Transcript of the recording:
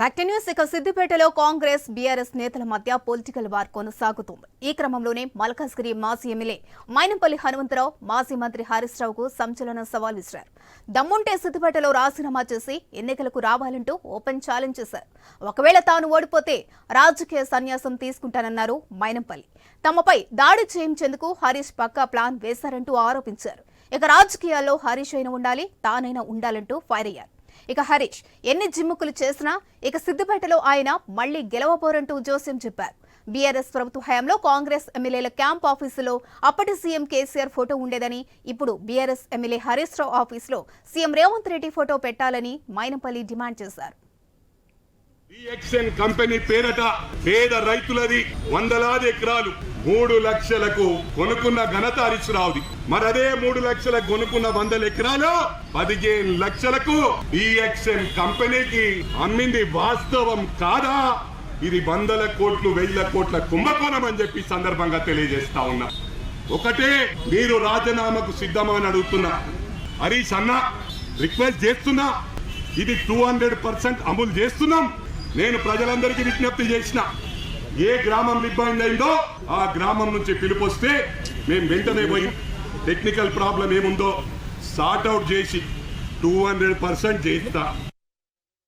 Back to news ఇక సిద్దిపేటలో Congress BRS నేతల మధ్య పొలిటికల్ వార్ కొనసాగుతుంది. ఈ క్రమంలోనే మల్కాజ్గిరి మాజీ ఎమ్మెల్యే మైనంపల్లి హనుమంతరావు మాజీ మంత్రి హరీష్ రావుకు సంచలన సవాల్ విసిరారు. దమ్ముంటే సిద్దిపేటలో రాజీనామా చేసి ఎన్నికలకు రావాలంటూ ఓపెన్ ఛాలెంజ్ చేశారు. ఒకవేళ తాను ఓడిపోతే రాజకీయ సన్యాసం తీసుకుంటానన్నారు మైనంపల్లి. తమపై దాడి చేయించేందుకు హరీష్ పక్కా ప్లాన్ వేశారంటూ ఆరోపించారు. ఇక రాజకీయాల్లో హరీష్ అయినా ఉండాలి తానైనా ఉండాలంటూ ఫైర్ అయ్యారు. ఇక హరీష్ ఎన్ని జిమ్ముకులు చేసినా ఇక సిద్దిపేటలో ఆయన మళ్ళీ గెలవబోరంటూ జోస్యం చెప్పారు. బీఆర్ఎస్ ప్రభుత్వ హయాంలో కాంగ్రెస్ ఎమ్మెల్యేల క్యాంప్ ఆఫీసులో అప్పటి సీఎం కేసీఆర్ ఫోటో ఉండేదని ఇప్పుడు బీఆర్ఎస్ ఎమ్మెల్యే హరీష్ రావు ఆఫీసులో సీఎం రేవంత్ రెడ్డి ఫోటో పెట్టాలని మైనపల్లి డిమాండ్ చేశారు. కంపెనీ పేరట పేద రైతులది వందలాది ఎకరాలు. మూడు లక్షలకు కొనుక్కున్న ఘనత హరీశ్రావుది మరి అదే మూడు లక్షలకు కొనుక్కున్న వందల ఎకరాలు పదిహేను లక్షలకు డిఎక్స్ఎన్ కంపెనీకి అమ్మింది వాస్తవం కాదా? ఇది వందల కోట్లు వెయ్యిల కోట్ల కుంభకోణం అని చెప్పి సందర్భంగా తెలియజేస్తా ఉన్నా. ఒకటే మీరు రాజీనామాకు సిద్ధమా అని అడుగుతున్నా. హరీష్ అన్న రిక్వెస్ట్ చేస్తున్నా. ఇది టూ హండ్రెడ్ పర్సెంట్ అమలు చేస్తున్నాం. నేను ప్రజలందరికీ విజ్ఞప్తి చేసిన ఏ గ్రామం ఇబ్బంది అయిందో ఆ గ్రామం నుంచి పిలుపు వస్తే మేము వెంటనే పోయి టెక్నికల్ ప్రాబ్లం ఏముందో సార్ట్అవుట్ చేసి టూ హండ్రెడ్ పర్సెంట్ చేయిస్తా.